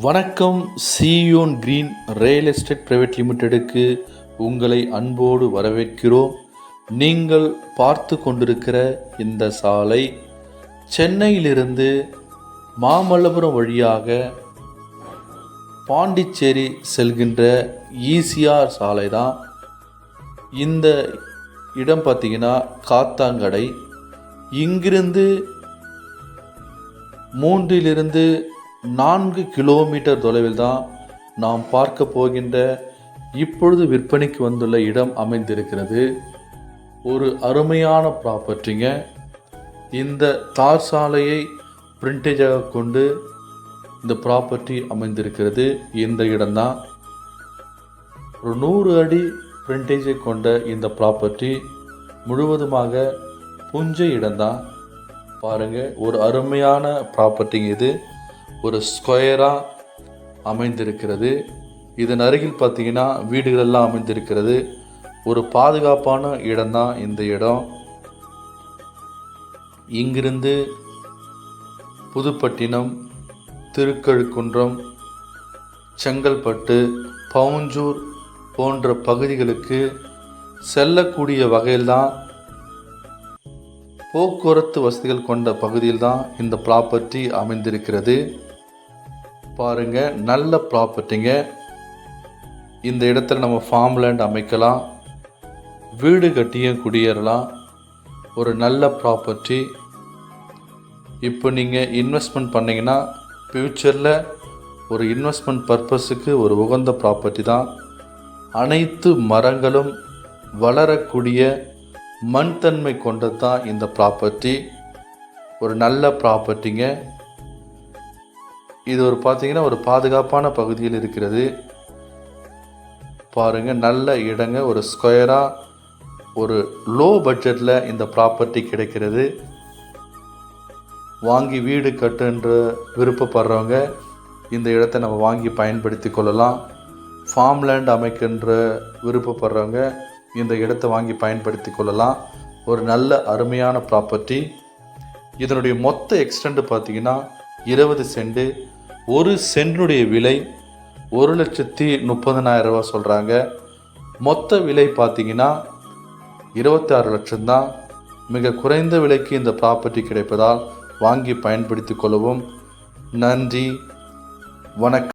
வணக்கம் Zion green real estate private லிமிடெடுக்கு உங்களை அன்போடு வரவேற்கிறோம். நீங்கள் பார்த்து கொண்டிருக்கிற இந்த சாலை சென்னையிலிருந்து மாமல்லபுரம் வழியாக பாண்டிச்சேரி செல்கின்ற ஈசிஆர் சாலை தான். இந்த இடம் பார்த்தீங்கன்னா காத்தாங்கடை இங்கிருந்து மூன்றிலிருந்து நான்கு கிலோமீட்டர் தொலைவில் தான் நாம் பார்க்க போகின்ற இப்பொழுது விற்பனைக்கு வந்துள்ள இடம் அமைந்திருக்கிறது. ஒரு அருமையான ப்ராப்பர்ட்டிங்க இந்த தார் சாலையை பிரிண்டேஜாக கொண்டு இந்த ப்ராப்பர்ட்டி அமைந்திருக்கிறது. இந்த இடம்தான். ஒரு நூறு அடி பிரிண்டேஜை கொண்ட இந்த ப்ராப்பர்ட்டி முழுவதுமாக புஞ்ச இடம்தான். பாருங்கள் ஒரு அருமையான ப்ராப்பர்ட்டிங்க இது. ஒரு ஸ்கொயராக அமைந்திருக்கிறது. இதன் அருகில் பார்த்தீங்கன்னா வீடுகளெல்லாம் அமைந்திருக்கிறது. ஒரு பாதுகாப்பான இடம்தான் இந்த இடம். இங்கிருந்து புதுப்பட்டினம் திருக்கழுக்குன்றம் செங்கல்பட்டு பவுஞ்சூர் போன்ற பகுதிகளுக்கு செல்லக்கூடிய வகையில்தான் போக்குவரத்து வசதிகள் கொண்ட பகுதியில் தான் இந்த ப்ராப்பர்ட்டி அமைந்திருக்கிறது. பாருங்கள் நல்ல ப்ராப்பர்ட்டிங்க இந்த இடத்துல நம்ம ஃபார்ம் லேண்ட் அமைக்கலாம். வீடு கட்டியும் குடியேறலாம். ஒரு நல்ல ப்ராப்பர்ட்டி இப்போ நீங்கள் இன்வெஸ்ட்மெண்ட் பண்ணிங்கன்னா ஃப்யூச்சரில் ஒரு இன்வெஸ்ட்மெண்ட் பர்பஸுக்கு ஒரு உகந்த ப்ராப்பர்ட்டி தான். அனைத்து மரங்களும் வளரக்கூடிய மண் தன்மை கொண்டது தான் இந்த ப்ராப்பர்ட்டி ஒரு நல்ல ப்ராப்பர்ட்டிங்க இது ஒரு பார்த்தீங்கன்னா ஒரு பாதுகாப்பான பகுதியில் இருக்கிறது. பாருங்க நல்ல இடங்க ஒரு ஸ்கொயராக ஒரு லோ பட்ஜெட்டில் இந்த ப்ராப்பர்ட்டி கிடைக்கிறது. வாங்கி வீடு கட்டுன்ற விருப்பப்படுறவங்க இந்த இடத்த நம்ம வாங்கி பயன்படுத்தி கொள்ளலாம். ஃபார்ம் லேண்ட் அமைக்கின்ற விருப்பப்படுறவங்க இந்த இடத்த வாங்கி பயன்படுத்தி கொள்ளலாம். ஒரு நல்ல அருமையான ப்ராப்பர்ட்டி இதனுடைய மொத்த எக்ஸ்டெண்ட் பார்த்தீங்கன்னா இருபது சென்ட் ஒரு சென்டுடைய விலை ஒரு லட்சத்தி முப்பதனாயிரம் ரூபா சொல்கிறாங்க மொத்த விலை பார்த்தீங்கன்னா இருபத்தாறு லட்சம்தான். மிக குறைந்த விலைக்கு இந்த ப்ராப்பர்ட்டி கிடைப்பதால் வாங்கி பயன்படுத்தி கொள்ளவும். நன்றி. வணக்கம்.